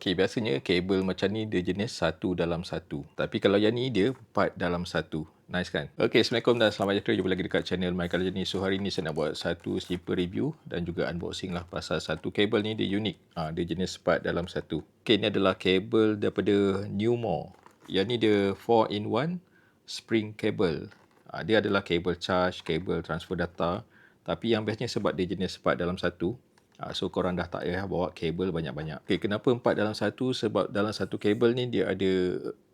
Okay, biasanya kabel macam ni dia jenis satu dalam satu. Tapi kalau yang ni dia empat dalam satu. Nice kan? Okay, Assalamualaikum dan selamat sejahtera. Jumpa lagi dekat channel My Color Journey. So, hari ni saya nak buat satu slipper review dan juga unboxing lah pasal satu kabel ni dia unik. Ha, dia jenis empat dalam satu. Okay, ni adalah kabel daripada Newmore. Yang ni dia 4 in 1 spring cable. Ha, dia adalah kabel charge, kabel transfer data. Tapi yang bestnya sebab dia jenis empat dalam satu. Uh, so korang dah tak payah bawa kabel banyak-banyak. Okay, kenapa empat dalam satu? Sebab dalam satu kabel ni dia ada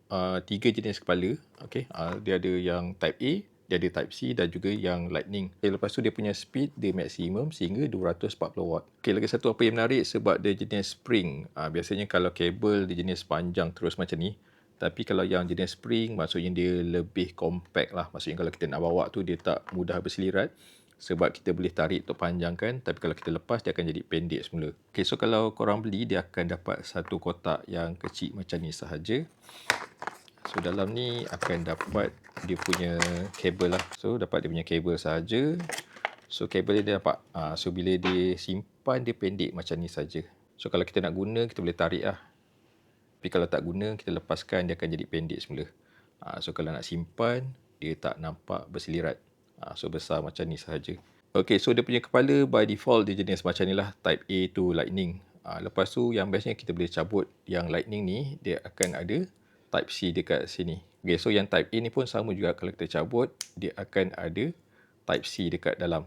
uh, tiga jenis kepala. Okay, uh, dia ada yang type A, dia ada type C dan juga yang lightning. Okay, lepas tu dia punya speed dia maksimum sehingga 240 watt. Okay, lagi satu apa yang menarik sebab dia jenis spring. Uh, biasanya kalau kabel dia jenis panjang terus macam ni. Tapi kalau yang jenis spring maksudnya dia lebih compact lah. Maksudnya kalau kita nak bawa tu dia tak mudah berselirat sebab kita boleh tarik untuk panjangkan tapi kalau kita lepas dia akan jadi pendek semula. Okay, so kalau korang beli dia akan dapat satu kotak yang kecil macam ni sahaja. So dalam ni akan dapat dia punya kabel lah. So dapat dia punya kabel sahaja. So kabel dia dapat. Ha, so bila dia simpan dia pendek macam ni saja. So kalau kita nak guna kita boleh tarik lah. Tapi kalau tak guna kita lepaskan dia akan jadi pendek semula. Ha, so kalau nak simpan dia tak nampak berselirat. Ha, so besar macam ni sahaja. Okay, so dia punya kepala by default dia jenis macam ni lah. Type A to lightning. Ha, lepas tu yang bestnya kita boleh cabut yang lightning ni. Dia akan ada type C dekat sini. Okay, so yang type A ni pun sama juga kalau kita cabut. Dia akan ada type C dekat dalam.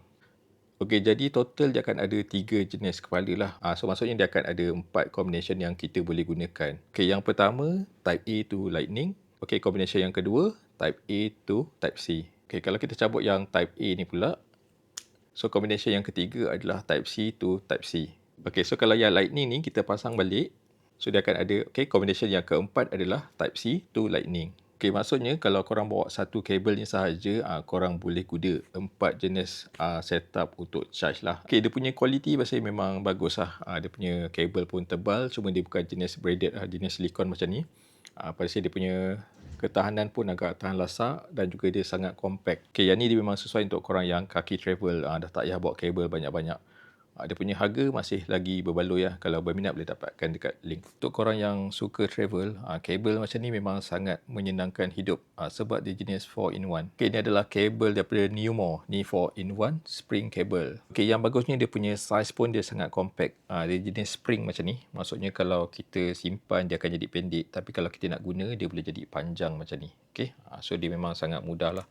Okay, jadi total dia akan ada tiga jenis kepala lah. Ha, so maksudnya dia akan ada empat combination yang kita boleh gunakan. Okay, yang pertama type A to lightning. Okay, combination yang kedua type A to type C. Okay, kalau kita cabut yang type A ni pula, so combination yang ketiga adalah type C to type C. Okay, so kalau yang lightning ni kita pasang balik, so dia akan ada, okay, combination yang keempat adalah type C to lightning. Okay, maksudnya kalau korang bawa satu kabel ni sahaja, uh, korang boleh guna empat jenis uh, setup untuk charge lah. Okay, dia punya quality biasanya memang bagus lah. Uh, dia punya kabel pun tebal, cuma dia bukan jenis braided lah, jenis silikon macam ni. Pada dia punya ketahanan pun agak tahan lasak dan juga dia sangat compact. Okay, yang ni dia memang sesuai untuk korang yang kaki travel. Uh, dah tak payah bawa kabel banyak-banyak. Uh, dia punya harga masih lagi berbaloi ya. Kalau berminat boleh dapatkan dekat link. Untuk korang yang suka travel, uh, kabel macam ni memang sangat menyenangkan hidup uh, sebab dia jenis 4 in 1. Okay, ini adalah kabel daripada Newmore. Ni 4 in 1 spring cable. Okay, yang bagusnya dia punya size pun dia sangat compact. Dia jenis spring macam ni. Maksudnya kalau kita simpan dia akan jadi pendek. Tapi kalau kita nak guna dia boleh jadi panjang macam ni. Okay, so dia memang sangat mudah lah.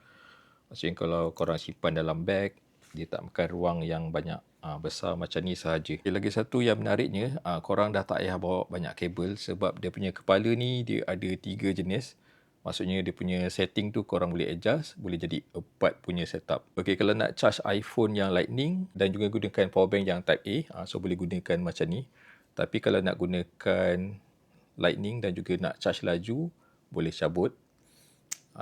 Maksudnya kalau korang simpan dalam bag, dia tak makan ruang yang banyak uh, besar macam ni sahaja. Okay, lagi satu yang menariknya, uh, korang dah tak payah bawa banyak kabel sebab dia punya kepala ni dia ada tiga jenis. Maksudnya dia punya setting tu korang boleh adjust, boleh jadi empat punya setup. Okay, kalau nak charge iPhone yang lightning dan juga gunakan power bank yang type A, uh, so boleh gunakan macam ni. Tapi kalau nak gunakan lightning dan juga nak charge laju, boleh cabut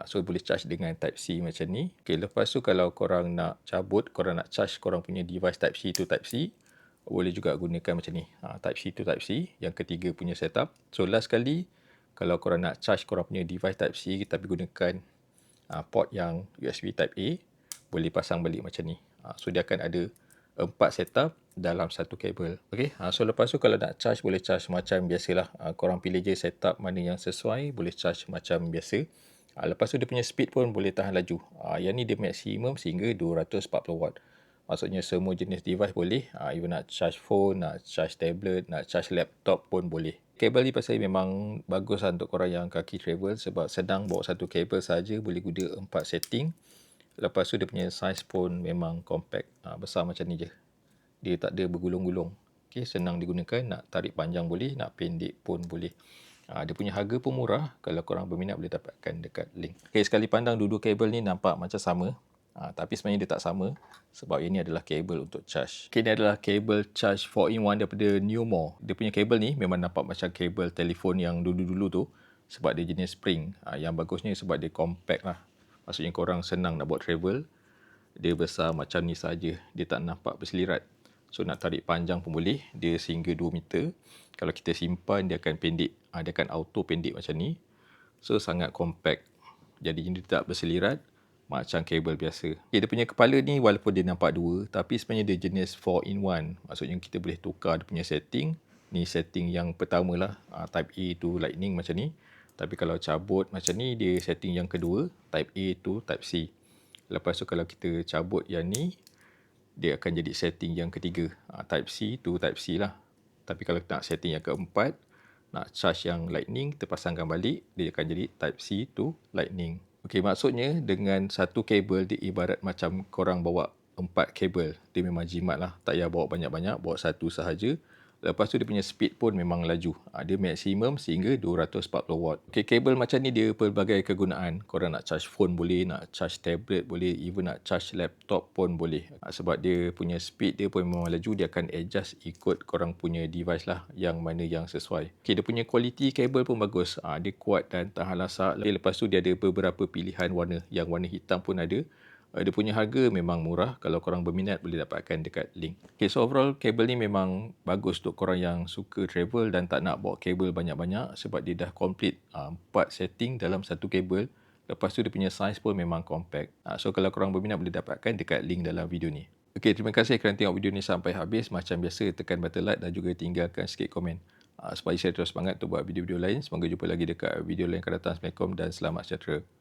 so boleh charge dengan type C macam ni. Okay, lepas tu kalau korang nak cabut, korang nak charge korang punya device type C to type C, boleh juga gunakan macam ni. Ha, type C to type C, yang ketiga punya setup. So last kali, kalau korang nak charge korang punya device type C tapi gunakan ha, port yang USB type A, boleh pasang balik macam ni. Ha, so dia akan ada empat setup dalam satu kabel. Okay, ha, so lepas tu kalau nak charge, boleh charge macam biasalah. Ha, korang pilih je setup mana yang sesuai, boleh charge macam biasa. Ha, lepas tu dia punya speed pun boleh tahan laju. Ha, yang ni dia maksimum sehingga 240 watt. Maksudnya semua jenis device boleh. Ha, even nak charge phone, nak charge tablet, nak charge laptop pun boleh. Kabel ni pasal memang bagus lah untuk korang yang kaki travel sebab sedang bawa satu kabel saja boleh guna empat setting. Lepas tu dia punya size pun memang compact. Ha, besar macam ni je. Dia tak ada bergulung-gulung. Okay, senang digunakan. Nak tarik panjang boleh, nak pendek pun boleh. Ha, dia punya harga pun murah. Kalau korang berminat boleh dapatkan dekat link. Okay, sekali pandang dua-dua kabel ni nampak macam sama. Ha, tapi sebenarnya dia tak sama. Sebab ini adalah kabel untuk charge. Okay, ini adalah kabel charge 4-in-1 daripada Newmore. Dia punya kabel ni memang nampak macam kabel telefon yang dulu-dulu tu. Sebab dia jenis spring. Ha, yang bagusnya sebab dia compact lah. Maksudnya korang senang nak buat travel. Dia besar macam ni saja. Dia tak nampak berselirat. So nak tarik panjang pun boleh. Dia sehingga 2 meter. Kalau kita simpan dia akan pendek. Ha, dia akan auto pendek macam ni. So sangat compact. Jadi ini tak berselirat macam kabel biasa. Okay, dia punya kepala ni walaupun dia nampak dua. Tapi sebenarnya dia jenis 4 in 1. Maksudnya kita boleh tukar dia punya setting. Ni setting yang pertama lah. Uh, type A to lightning macam ni. Tapi kalau cabut macam ni, dia setting yang kedua. Type A to type C. Lepas tu kalau kita cabut yang ni, dia akan jadi setting yang ketiga. Uh, type C to type C lah. Tapi kalau nak setting yang keempat, nak charge yang lightning, kita pasangkan balik. Dia akan jadi type C to lightning. Okey, maksudnya dengan satu kabel dia ibarat macam korang bawa empat kabel. Dia memang jimat lah. Tak payah bawa banyak-banyak, bawa satu sahaja. Lepas tu dia punya speed pun memang laju. Ha, dia maksimum sehingga 240 watt. Okay, kabel macam ni dia pelbagai kegunaan. Korang nak charge phone boleh, nak charge tablet boleh, even nak charge laptop pun boleh. Ha, sebab dia punya speed dia pun memang laju, dia akan adjust ikut korang punya device lah yang mana yang sesuai. Okay, dia punya quality kabel pun bagus. Ha, dia kuat dan tahan lasak. Lepas tu dia ada beberapa pilihan warna. Yang warna hitam pun ada. Uh, dia punya harga memang murah. Kalau korang berminat boleh dapatkan dekat link. Okay, so overall kabel ni memang bagus untuk korang yang suka travel dan tak nak bawa kabel banyak-banyak sebab dia dah complete uh, 4 setting dalam satu kabel. Lepas tu dia punya size pun memang compact. Uh, so kalau korang berminat boleh dapatkan dekat link dalam video ni. Okay, terima kasih kerana tengok video ni sampai habis. Macam biasa tekan button like dan juga tinggalkan sikit komen. Uh, supaya saya terus semangat untuk buat video-video lain. Semoga jumpa lagi dekat video lain akan datang. Assalamualaikum dan selamat sejahtera.